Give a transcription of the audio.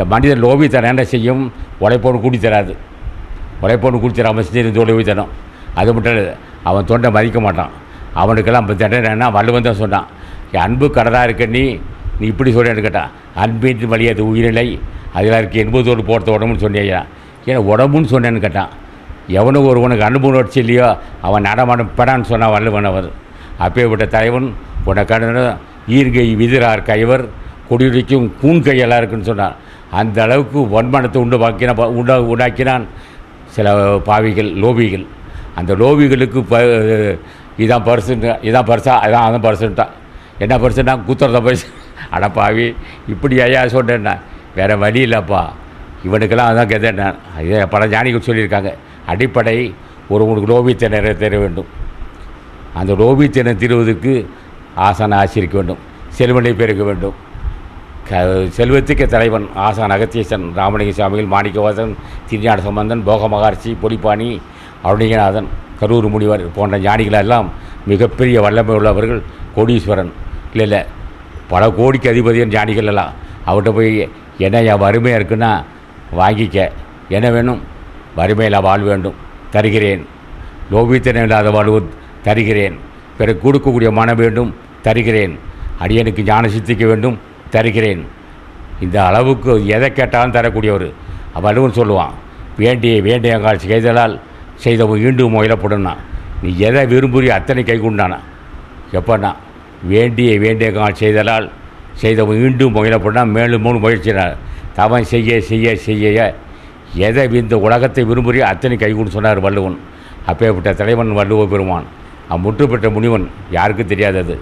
இந்த மனிதன் லோபித்தனம் என்ன செய்யும்? உழைப்போடு கூடி தராது. உழைப்போடு கூடி தராமல் செஞ்சு லோபித்தனம் அது மட்டும் இல்லை அவன் தொண்டை மதிக்க மாட்டான். அவனுக்கெல்லாம் இப்போ தண்டனை வள்ளுவன் தான் சொன்னான். என் அன்பு கடலாக இருக்க நீ நீ இப்படி சொல்கிறேன்னு கேட்டான். அன்பின் வழியாது உயிரில்லை அதில் இருக்க எண்பதோடு போடுற உடம்புன்னு சொன்னியா. ஏன்னா உடம்புன்னு சொன்னேன்னு கேட்டான். எவனும் ஒருவனுக்கு அன்பு உணர்ச்சி இல்லையோ அவன் நடமாடும் பெடான்னு சொன்னான் வள்ளுவன் அவர். அப்பேற்பட்ட தலைவன் உன்னை கடனும் ஈர்கை விதிரார் கைவர் கொடியுடிக்கும் கூன் கையெல்லாம் இருக்குன்னு சொன்னான். அந்த அளவுக்கு வன்மனத்தை உண்டு வாக்கின உண்டா உண்டாக்கினான் சில பாவிகள் லோபிகள். அந்த லோபிகளுக்கு ப இதான் பர்சன்ட் இதான் பர்சா அதான் அதான் பர்சன்ட்டான் என்ன பர்சன்டா குத்துறத பரிசு அட பாவி இப்படி ஐயா சொன்னேன்னா வேறு வழி இல்லைப்பா. இவனுக்கெல்லாம் அதான் கெதேன் இதே பல ஞானிகள் சொல்லியிருக்காங்க. அடிப்படை ஒருவனுக்கு லோபித்தனை தெரிய வேண்டும். அந்த லோபித்தனை தீர்வதற்கு ஆசான ஆசிரிக்க வேண்டும். செல்வனை பெருக்க வேண்டும். க செல்வத்துக்கு தலைவன் ஆசான் அகத்தியசன் ராமலிங்க சுவாமிகள் மாணிக்கவாசன் திருஞான சம்பந்தன் போக மகர்ஷி பொடிப்பாணி அருணிகநாதன் கரூர் முனிவர் போன்ற ஞானிகளெல்லாம் மிகப்பெரிய வல்லமை உள்ளவர்கள் கோடீஸ்வரன். இல்லை இல்லை பல கோடிக்கு அதிபதியின் ஞானிகள் எல்லாம் அவர்கிட்ட போய் என்ன என் வறுமையாக இருக்குன்னா வாங்கிக்க. என்ன வேணும்? வறுமையில் வாழ் வேண்டும். தருகிறேன். லோபித்தனம் இல்லாத வாழ்வு தருகிறேன். பிறகு கொடுக்கக்கூடிய மனம் வேண்டும். தருகிறேன். அடியனுக்கு ஞான சித்திக்க வேண்டும். தருகிறேன். இந்த அளவுக்கு எதை கேட்டாலும் தரக்கூடியவர். வலுவன் சொல்லுவான் வேண்டிய வேண்டிய கால் செய்தலால் செய்தவன் ஈண்டும் முயலப்படும்னா நீ எதை விரும்புறியோ அத்தனை கை கொண்டானா எப்பன்னா வேண்டிய வேண்டிய கால் செய்தலால் செய்தவன் ஈண்டும் முயலப்படும்னா மேலும் மூணு முயற்சினார். தவன் செய்ய செய்ய செய்ய எதை இந்த உலகத்தை விரும்புறியோ அத்தனை கைகூட சொன்னார் வள்ளுவன். அப்பேற்பட்ட தலைவன் வள்ளுவ பெருமான். அவன் பெற்ற முனிவன் யாருக்கும் தெரியாதது?